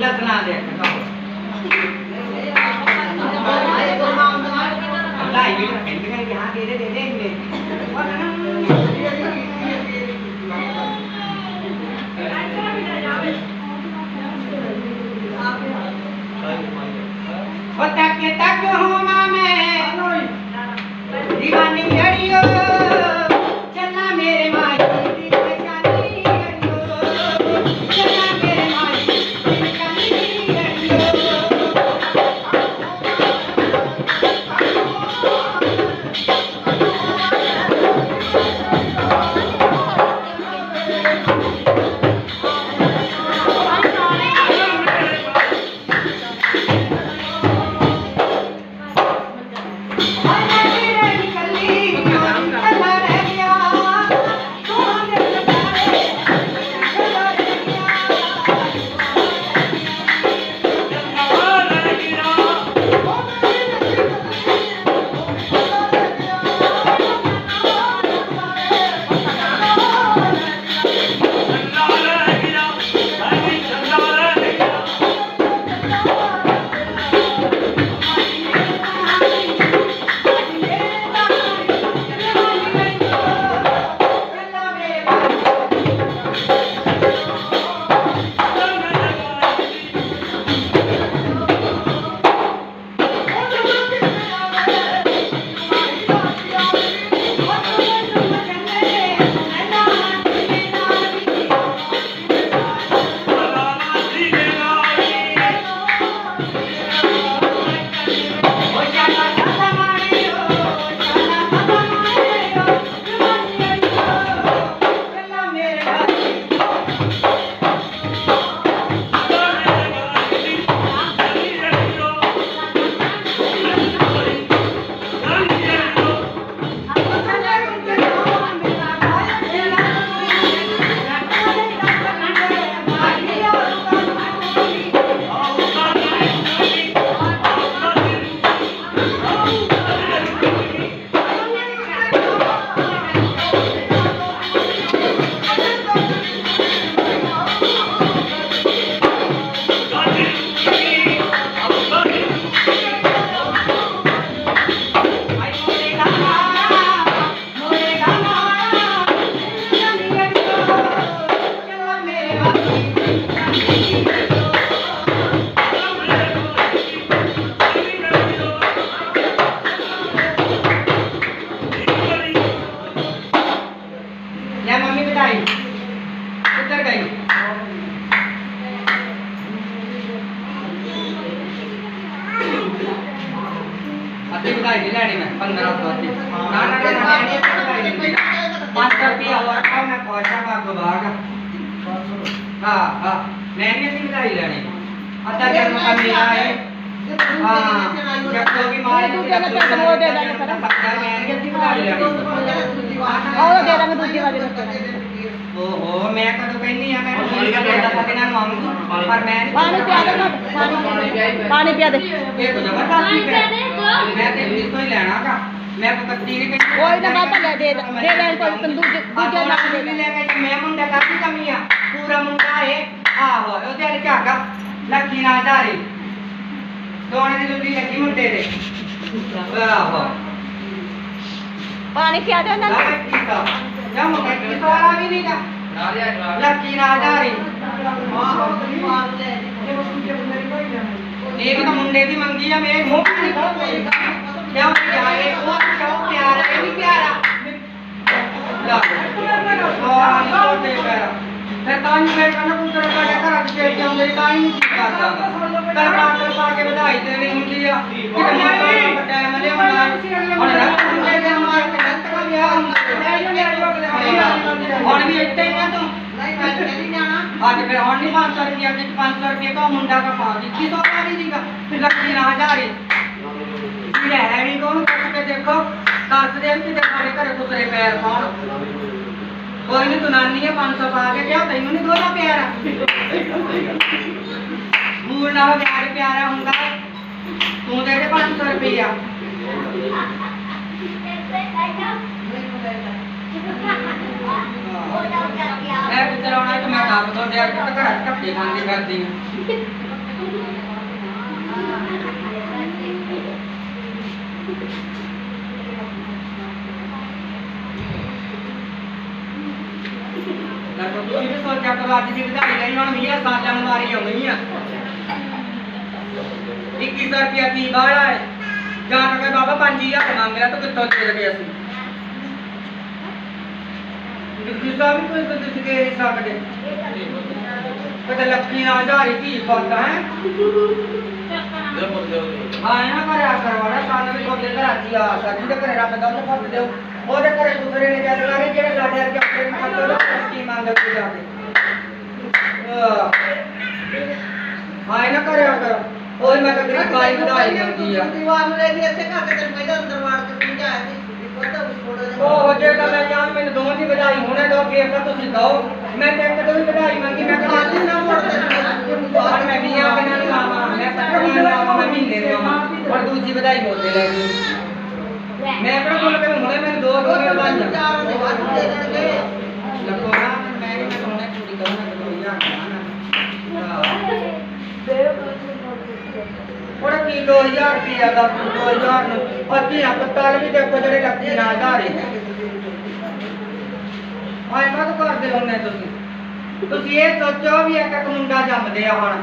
ਲਸਣਾ ਦੇ ਲੈ ਮੰਮੀ ਬਤਾਈ ਕਿੱਧਰ ਗਈ ਅੱਧੀ ਬਤਾਈ ਨਹੀਂ ਲੈਣੀ ਮੈਂ 1500 ਅੱਧੀ ਨਾ ਨਾ ਨਾ ਨਾ ਦੇਣੀ 500 ਰੁਪਏ ਹੋਰ ਕਾ ਮੈਂ ਪਹੁੰਚਾ ਬਾਗ ਬਾਗ ਹਾਂ ਹਾਂ ਮੈਂ ਨਹੀਂ ਬਤਾਈ ਲੈਣੀ ਅੱਧਾ ਜਨਮ ਕਰ ਲਿਆ ਹੈ ਹਾਂ ਤੋਂ ਵੀ ਮਾਰੇ ਨੂੰ ਦੂਜੇ ਨੂੰ ਦੇ ਦਾਂਗੇ ਫਿਰ। ਮੈਂ ਨਹੀਂ ਬਤਾਈ ਲੈਣੀ ਉਹ ਦੇ ਦਾਂਗੇ ਦੂਜੀ ਵਾਰੀ ਨੂੰ ਓਹੋ ਮੈਂ ਕਦੋਂ ਕਹਿੰਨੀ ਆ ਮੈਂ ਠੀਕ ਆ ਮੈਂ ਦਸਾਂ ਦਿਨਾਂ ਨੂੰ ਆਉਂਗੀ ਪਰ ਮੈਂ ਪਾਣੀ ਪਿਆ ਦੇ ਨਾ ਪਾਣੀ ਪਾਣੀ ਪਿਆ ਦੇ। ਇਹ ਕੋ ਜ਼ਬਰਦਸਤੀ ਕਰ ਮੈਂ ਤੇ ਇਸ ਤੋਂ ਹੀ ਲੈਣਾਗਾ ਮੈਂ ਕੱਟੀ ਨਹੀਂ ਕਹੀ ਕੋਈ ਨਾ ਬਾਬਾ ਲੈ ਦੇ ਦੇ ਦੇ ਕੋਈ ਤੰਦੂ ਦੂਜੇ ਨਾ ਦੇ ਦੇ ਲੈ ਕੇ ਮੈਂ ਮੁੰਡਾ ਕਾਹਦੀ ਕਮੀ ਆ। ਪੂਰਾ ਮੁੰਡਾ ਏ। ਆਹੋ ਉਹਦੇ ਵਾਲੀ ਝਾਗਾ ਲੱਖੀ ਨਾ ਧਾਰੀ ਦੋਣੇ ਦੀ ਲੁੱਡੀ ਲੱਗੀ ਮੁੰਡੇ ਦੇ। ਆਹੋ। ਪਾਣੀ ਪਿਆ ਦੇ ਉਹਨਾਂ ਨੂੰ ਲਾਗੇ ਕੀਤਾ ਜਾਂ ਮੁੰਡਾ ਕੀ ਸਾਰਾ ਵੀ ਨਹੀਂਗਾ ਲੱਖੀ ਇਹ ਤਾਂ ਦੀ ਆ ਨਹੀਂ ਇਹ ਨਹੀਂ ਫਿਰ ਤਾਂ ਹੀ ਮੈਂ ਕਹਿੰਦਾ ਪੁੱਤਰ ਕਾਇਆ ਘਰ ਚ ਕੇ ਜਾਂਦੇ ਤਾਂ ਹੀ ਨਹੀਂ ਕਰਦਾ ਕਰ ਪਾ ਪਾ ਕੇ ਵਧਾਈ ਦੇਣੀ ਹੁੰਦੀ ਆ ਕਿ ਮੈਂ ਟਾਈਮ ਲਿਆਉਣਾ ਹੁਣ ਰੱਖ ਦਿੰਦੇ ਜੇ ਮਾਰ ਕੇ ਰੱਖ ਕੋ ਲਿਆ ਹੁਣ ਵੀ ਇੱਥੇ ਹੀ ਆ ਤੂੰ ਅੱਜ ਫਿਰ ਹੁਣ ਨਹੀਂ 500 ਰੁਪਏ ਅੱਜ 500 ਰੁਪਏ ਕੋ ਮੁੰਡਾ ਦਾ ਪਾ ਦਿੱਤੀ ਸੋ ਵਾਰੀ ਦੀਗਾ ਫਿਰ ਲੱਖੀ ਨਾ ਹਜ਼ਾਰੇ ਜਿਹੜਾ ਹੈ ਨਹੀਂ ਕੋਣ ਦੇਖੋ ਦੱਸਦੇ ਆ ਵੀ ਕਿਤੇ ਸਾਡੇ ਘਰੇ ਕੁਸਰੇ ਪੈਰ ਪਾਉਣ ਕੋਈ ਨਹੀਂ ਤੂੰ ਨਾਨੀ ਆ 500 ਪਾ ਕੇ ਕਿਹਾ ਤੈਨੂੰ ਨਹੀਂ ਦੋਦਾ ਪਿਆਰਾ। ਮੂਲ ਨਾਲ ਵਿਆਹ ਪਿਆਰਾ ਹੁੰਦਾ ਤੂੰ ਦੇ ਦੇ 500 ਰੁਪਈਆ। ਮੈਂ ਆਉਣਾ ਕਿ ਮੈਂ ਕੰਮ ਤੋਂ ਕਿ ਘਰ ਚ ਧੱਕੇ ਖਾਂਦੀ ਕਰਦੀ ਹਾਂ ਤਾਂ ਤੁਸੀਂ ਵੀ ਸੋਚਿਆ ਕਰੋ ਅੱਜ ਦੀ ਵਧਾਈ ਲਈ ਹੁਣ 20 ਸਾਲਾਂ ਮਾਰੀ ਆਉਣੀ ਆ। 2100 ਰੁਪਿਆ ਕੀ ਬਾਹਲਾ ਹੈ ਜਾਂ ਤਾਂ ਕਹੇ ਬਾਬਾ 5000 ਮੰਗ ਲਿਆ ਤੂੰ ਕਿੱਥੋਂ ਦੇ ਦੇਗੇ ਅਸੀਂ? ਜਿੱਦਾਂ ਵੀ ਕੋਈ ਤਾਂ ਤੁਸੀਂ ਦੇ? ਨਹੀਂ ਸਕਦੇ ਕਦੇ ਲੱਖੀ ਨਾਲ ਹਜ਼ਾਰੀ ਕੀ ਪਤਾ ਹੈ ਹਾਂ ਨਾ ਕਰਿਆ ਕਰਵਾੜਾ ਸਾਨੂੰ ਵੀ ਘਰ ਆਜੀ ਆ ਸਾਡੀ ਦੇ ਘਰੇ ਰੱਬ ਦਾ ਫੱਟ ਦਿਓ ਉਹਦੇ ਘਰੇ ਦੂਸਰੇ ਨੇ ਗੱਲ ਕਰੇ ਜਿਹੜੇ ਸਾਡੇ ਵਰਗੇ ਆਪਣੇ ਨੂੰ ਦਾ ਕੀ ਮੰਗ ਕੇ ਜਾ ਕੇ। ਆਹ। ਹਾਂ ਇਹ ਨਾ ਕਰਿਆ ਕਰ। ਉਹ ਮੈਂ ਗਰੀਬ ਬਾਈ ਵਧਾਈ ਮੰਗੀ ਆ। ਦੀਵਾਰ ਨੂੰ ਲੈ ਕੇ ਇੱਥੇ ਘਰ ਦੇ ਤੈਨੂੰ ਪਹਿਲਾਂ ਅੰਦਰ ਵਾੜ ਕੇ ਸਮਝਾਇਆ ਸੀ ਉਹ ਜੇ ਤਾਂ ਮੈਂ ਜਾਂ ਮੈਨੂੰ ਦੋਵਾਂ ਦੀ ਵਧਾਈ ਹੋਣੇ ਦੋ ਫੇਰ ਤਾਂ ਤੁਸੀਂ ਕਹੋ ਮੈਂ ਤੇ ਇੱਕ ਤੋਂ ਵੀ ਵਧਾਈ ਮੰਗੀ ਮੈਂ ਕਿਹਾ ਖਾਲੀ ਨਾ ਮੋੜ ਦੇ। ਬਾਹਰ ਮੈਂ ਵੀ ਆ ਬਿਨਾਂ ਨੂੰ ਆਵਾਂ ਮੈਂ ਸੱਤ ਦਿਨ ਆਵਾਂ ਮੈਂ ਮਹੀਨੇ ਦੇ ਆਵਾਂ। ਪਰ ਦੂਜੀ ਵਧਾਈ ਬੋਲਦੇ ਲੈ ਗਈ ਮੈਂ ਕਿਹੜਾ ਕੋਲ ਕਿ ਹੁਣੇ ਮੈਨੂੰ ਦੋ ਦੋ ਦਿਨ ਬਾਅਦ ਚਾਰਾਂ ਦੇ ਵੱਧ ਦੇ ਦੇਣਗੇ। ਲੱਗੋ ਨਾ ਮੈਂ ਵੀ ਮੈਂ ਹੁਣੇ ਪੂਰੀ ਕਰਾਂ ਨਾ ਦੋ ਹਜ਼ਾਰ ਉਹਦਾ ਕੀ 2000 ਰੁਪਿਆ ਦਾ 2000 ਨੂੰ। ਅੱਧੀ ਹਸਪਤਾਲ ਵੀ ਦੇਖੋ ਜਿਹੜੇ ਲੱਗੀ ਨਾ ਹਜ਼ਾਰੇ ਆਏ ਕਾ ਕਰਦੇ ਹੁੰਨੇ ਤੁਸੀਂ। ਤੁਸੀਂ ਇਹ ਸੋਚੋ ਵੀ ਇੱਕ ਇੱਕ ਮੁੰਡਾ ਜੰਮਦੇ ਆ ਹੁਣ।